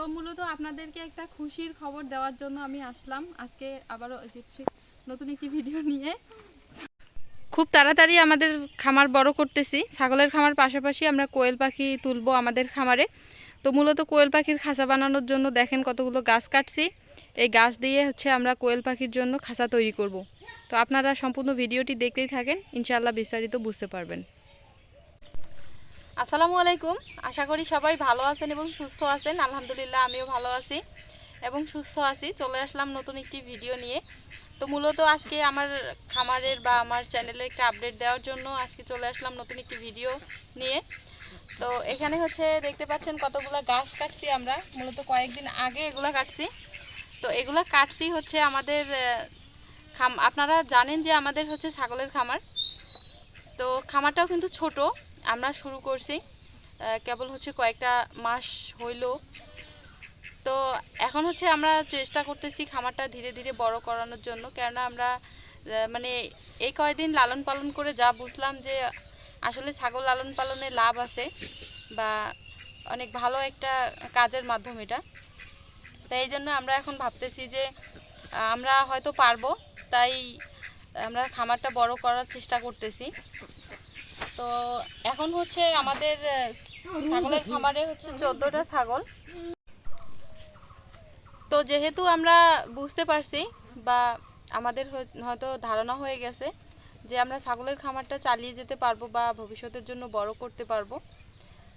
তো মূলত আপনাদেরকে একটা খুশির খবর দেওয়ার জন্য আমি আসলাম। আজকে আবারও নতুন একটি ভিডিও নিয়ে। খুব তাড়াতাড়ি আমাদের খামার বড় করতেছি। ছাগলের খামার পাশাপাশি আমরা কোয়েল পাখি তুলবো আমাদের খামারে। তো মূলত কোয়েল পাখির খাঁচা বানানোর জন্য দেখেন কতগুলো গাছ কাটছি। এই গাছ দিয়ে হচ্ছে আমরা কোয়েল পাখির জন্য খাঁচা তৈরি করব। তো আপনারা সম্পূর্ণ ভিডিওটি দেখতেই থাকেন। ইনশাআল্লাহ বিস্তারিত বুঝতে পারবেন। আসসালামু আলাইকুম। আশা করি সবাই ভালো আছেন এবং সুস্থ আছেন। আলহামদুলিল্লাহ, আমিও ভালো আছি এবং সুস্থ আছি। চলে আসলাম নতুন একটি ভিডিও নিয়ে। তো মূলত আজকে আমার খামারের বা আমার চ্যানেলে একটা আপডেট দেওয়ার জন্য আজকে চলে আসলাম নতুন একটি ভিডিও নিয়ে। তো এখানে হচ্ছে দেখতে পাচ্ছেন কতগুলো গাছ কাটছি আমরা। মূলত কয়েকদিন আগে এগুলো কাটছি। তো এগুলো কাটছি হচ্ছে আমাদের খাম, আপনারা জানেন যে আমাদের হচ্ছে ছাগলের খামার। তো খামারটাও কিন্তু ছোট। আমরা শুরু করছি। কেবল হচ্ছে কয়েকটা মাস হইল। তো এখন হচ্ছে আমরা চেষ্টা করতেছি খামারটা ধীরে ধীরে বড় করানোর জন্য। কেননা আমরা মানে এই কয়দিন লালন পালন করে যা বুঝলাম যে আসলে ছাগল লালন পালনে লাভ আছে বা অনেক ভালো একটা কাজের মাধ্যম এটা। তো এই জন্য আমরা এখন ভাবতেছি যে আমরা হয়তো পারব, তাই আমরা খামারটা বড় করার চেষ্টা করতেছি। তো এখন হচ্ছে আমাদের ছাগলের খামারে হচ্ছে চোদ্দোটা ছাগল। তো যেহেতু আমরা বুঝতে পারছি বা আমাদের হয়তো ধারণা হয়ে গেছে যে আমরা ছাগলের খামারটা চালিয়ে যেতে পারব বা ভবিষ্যতের জন্য বড় করতে পারব,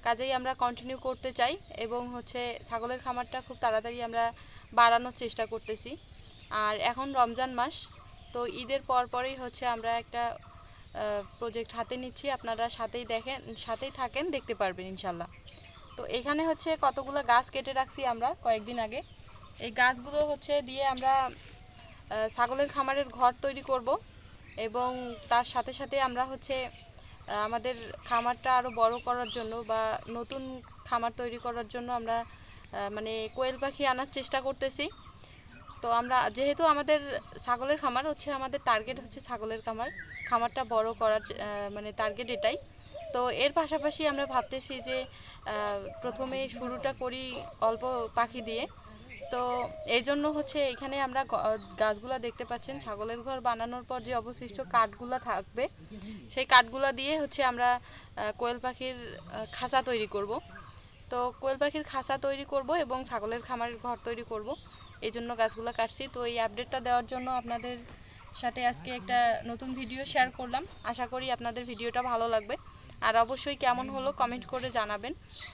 কাজেই আমরা কন্টিনিউ করতে চাই এবং হচ্ছে ছাগলের খামারটা খুব তাড়াতাড়ি আমরা বাড়ানোর চেষ্টা করতেছি। আর এখন রমজান মাস, তো ঈদের পর পরেই হচ্ছে আমরা একটা প্রজেক্ট হাতে নিচ্ছি, আপনারা সাথেই দেখেন, সাথেই থাকেন, দেখতে পারবেন ইনশাল্লাহ। তো এখানে হচ্ছে কতগুলো গাছ কেটে রাখছি আমরা কয়েকদিন আগে। এই গাছগুলো হচ্ছে দিয়ে আমরা ছাগলের খামারের ঘর তৈরি করব এবং তার সাথে সাথে আমরা হচ্ছে আমাদের খামারটা আরও বড় করার জন্য বা নতুন খামার তৈরি করার জন্য আমরা মানে কোয়েল পাখি আনার চেষ্টা করতেছি। তো আমরা, যেহেতু আমাদের ছাগলের খামার, হচ্ছে আমাদের টার্গেট হচ্ছে ছাগলের খামার। খামারটা বড় করার মানে টার্গেট এটাই। তো এর পাশাপাশি আমরা ভাবতেছি যে প্রথমে শুরুটা করি অল্প পাখি দিয়ে। তো এই জন্য হচ্ছে এখানে আমরা গাছগুলা দেখতে পাচ্ছেন। ছাগলের ঘর বানানোর পর যে অবশিষ্ট কাঠগুলা থাকবে, সেই কাঠগুলা দিয়ে হচ্ছে আমরা কোয়েল পাখির খাঁচা তৈরি করব। তো কোয়েল পাখির খাঁচা তৈরি করব এবং ছাগলের খামারের ঘর তৈরি করব। এই জন্য গাছগুলো কাটছি। তো এই আপডেটটা দেওয়ার জন্য আপনাদের সাথে আজকে একটা নতুন ভিডিও শেয়ার করলাম। আশা করি আপনাদের ভিডিওটা ভালো লাগবে। আর অবশ্যই কেমন হলো কমেন্ট করে জানাবেন।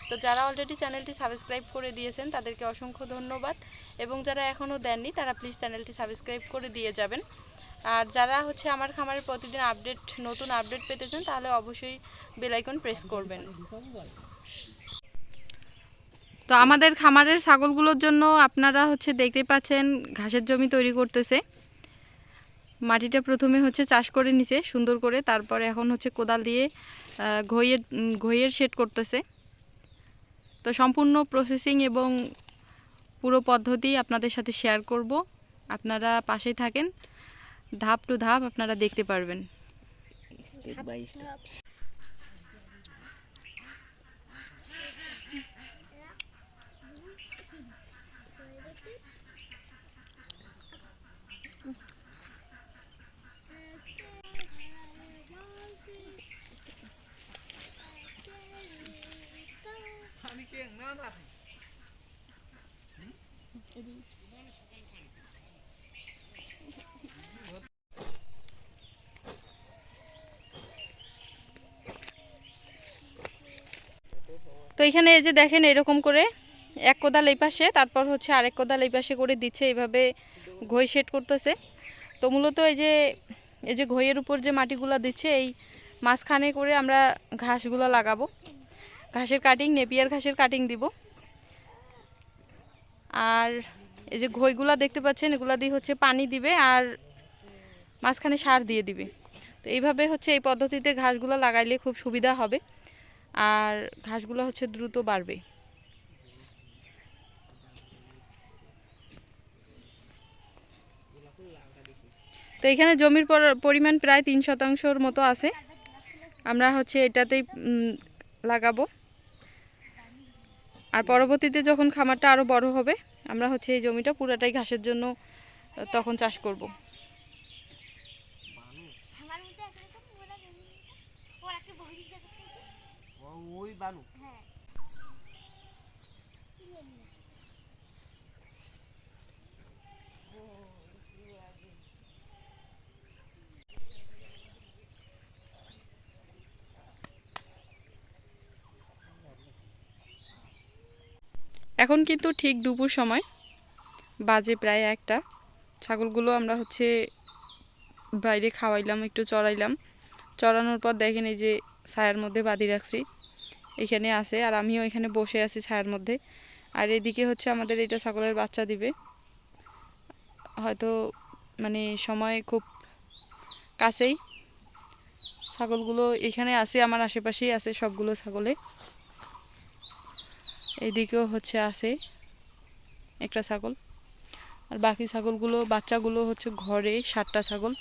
তো যারা অলরেডি চ্যানেলটি সাবস্ক্রাইব করে দিয়েছেন, তাদেরকে অসংখ্য ধন্যবাদ। এবং যারা এখনও দেননি, তারা প্লিজ চ্যানেলটি সাবস্ক্রাইব করে দিয়ে যাবেন। আর যারা হচ্ছে আমার খামারের প্রতিদিন আপডেট নতুন আপডেট পেতে চান, তাহলে অবশ্যই বেলাইকন প্রেস করবেন। তো আমাদের খামারের ছাগলগুলোর জন্য আপনারা হচ্ছে দেখতে পাচ্ছেন ঘাসের জমি তৈরি করতেছে। মাটিটা প্রথমে হচ্ছে চাষ করে নিছে, সুন্দর করে। তারপরে এখন হচ্ছে কোদাল দিয়ে ঘইয়ের ঘইয়ের শেড করতেছে। তো সম্পূর্ণ প্রসেসিং এবং পুরো পদ্ধতি আপনাদের সাথে শেয়ার করব। আপনারা পাশেই থাকেন। ধাপ টু ধাপ আপনারা দেখতে পারবেন। তো এখানে এই যে দেখেন এরকম করে এক কোদাল এই পাশে, তারপর হচ্ছে আরেক কোদাল এই পাশে করে দিচ্ছে, এইভাবে ঘই সেট করতেছে। তো মূলত এই যে এই যে ঘইয়ের উপর যে মাটিগুলো দিচ্ছে, এই মাঝখানে করে আমরা ঘাসগুলো লাগাবো। ঘাসের কাটিং নেপিয়ার ঘাসের কাটিং দিব। আর এই যে ঘইগুলা দেখতে পাচ্ছেন, এগুলা দিয়ে হচ্ছে পানি দিবে আর মাঝখানে সার দিয়ে দিবে। তো এইভাবে হচ্ছে এই পদ্ধতিতে ঘাসগুলো লাগাইলে খুব সুবিধা হবে। আর ঘাসগুলো হচ্ছে দ্রুত বাড়বে। তো এখানে জমির পর- পরিমাণ প্রায় তিন শতাংশর মতো আছে। আমরা হচ্ছে এটাতেই লাগাবো। আর পরবর্তীতে যখন খামারটা আরও বড় হবে, আমরা হচ্ছে এই জমিটা পুরাটাই ঘাসের জন্য তখন চাষ করব। একটা একটা পুরো জমি ওর একটা বহিষ গাছ আছে না? ওই বানু হ্যাঁ এখন কিন্তু ঠিক দুপুর সময়। বাজে প্রায় একটা। ছাগলগুলো আমরা হচ্ছে বাইরে খাওয়াইলাম, একটু চড়াইলাম। চড়ানোর পর দেখেন এই যে ছায়ার মধ্যে বাঁধি রাখছি। এখানে আছে আর আমিও এখানে বসে আছি ছায়ার মধ্যে। আর এদিকে হচ্ছে আমাদের এটা ছাগলের বাচ্চা দিবে। হয়তো মানে সময় খুব কাছেই। ছাগলগুলো এখানে আছে, আমার আশেপাশেই আছে সবগুলো ছাগলে। এইদিকেও হচ্ছে আছে একটা ছাগল। আর বাকি ছাগলগুলো বাচ্চাগুলো হচ্ছে ঘরে সাতটা ছাগল।